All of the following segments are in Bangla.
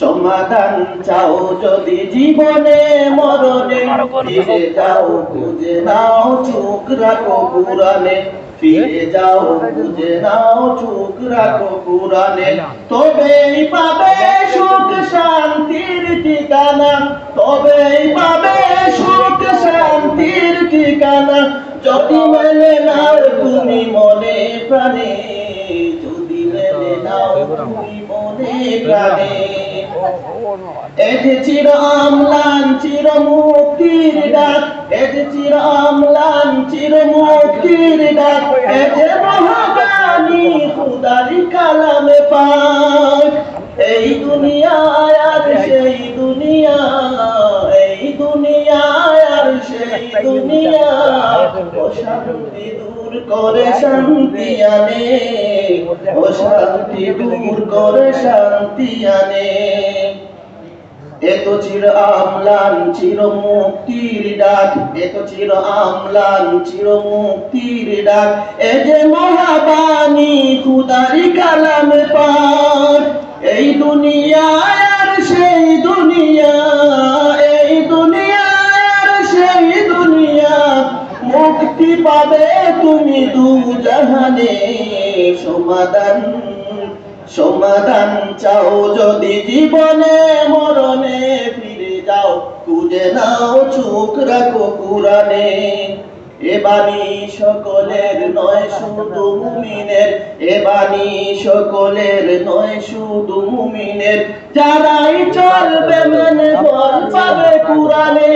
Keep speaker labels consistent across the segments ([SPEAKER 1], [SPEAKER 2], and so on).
[SPEAKER 1] সমাধান চাও যদি জীবনে মরণে ফিরে যাও খুঁজে নাও চোখ রাখো পুরাণে। ফিরে যাও খুঁজে নাও চোখ রাখো পুরাণে। তবেই পাবে সুখ শান্তির ঠিকানা। তবেই পাবে সুখ শান্তির ঠিকানা। যদি মেনে নাও তুমি মনে প্রাণে যদি মেলে নাও তুমি মনে প্রাণে। এতে চির আমলান, চির মুক্তির ডাক। এটি চির আমলান, চির মুক্তির ডাক। এটি মহাগানী খুদারি কালামে পাক। এই দুনিয়ায় আর সেই দুনিয়া দুনিয়া অশান্তি দূর করে শান্তি আনে। অশান্তি দূর করে শান্তি আনে। এত চির আমলান চির মুক্তির ডাক। এত চির আমলান চির মুক্তির ডাক। এ যে মহাবাণী খুদারি কালাম পাবে তুমি দু জাহানে সমাধান সমাধান চাও যদি জীবনে মরণে ফিরে যাও, খুঁজে নাও, চোখ রাখো কুরানে এ বাণী সকলের নয়, শুধু মুমিনের। এ বাণী সকলের নয়, শুধু মুমিনের। যারাই চলবে মানে ফল পাবে কুরানে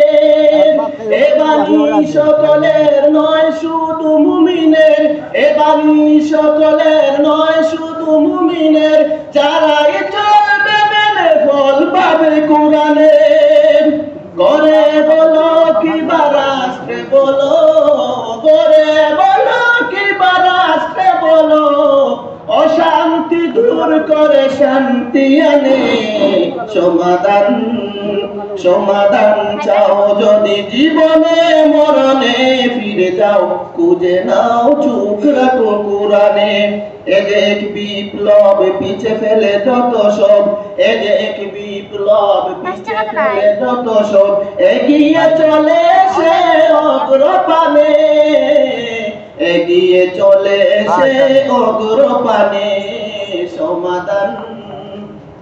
[SPEAKER 1] এ সকলের নয়, শুধু মুমিনের। এ বাণী সকলের নয়, শুধু মুমিনের। যারাই চলবে মেনে ফল পাবে কোরআনে। করে বলো কি বারাস্তে বলো করে বলো কি বারাস্তে বলো। অশান্তি দূর করে শান্তি আনে। সমাধান সমাধান চাও যদি জীবনে মরণে ফিরে যাও খুঁজে নাও চোখ রাখো কোরআনে। এদেক বিপ্লব পিছে ফেলে যত সব এদেক বিপ্লব পিছে ফেলে যত সব এগিয়ে চলে সে অগ্রপানে। এগিয়ে চলে সে অগ্রপানে সমাধান।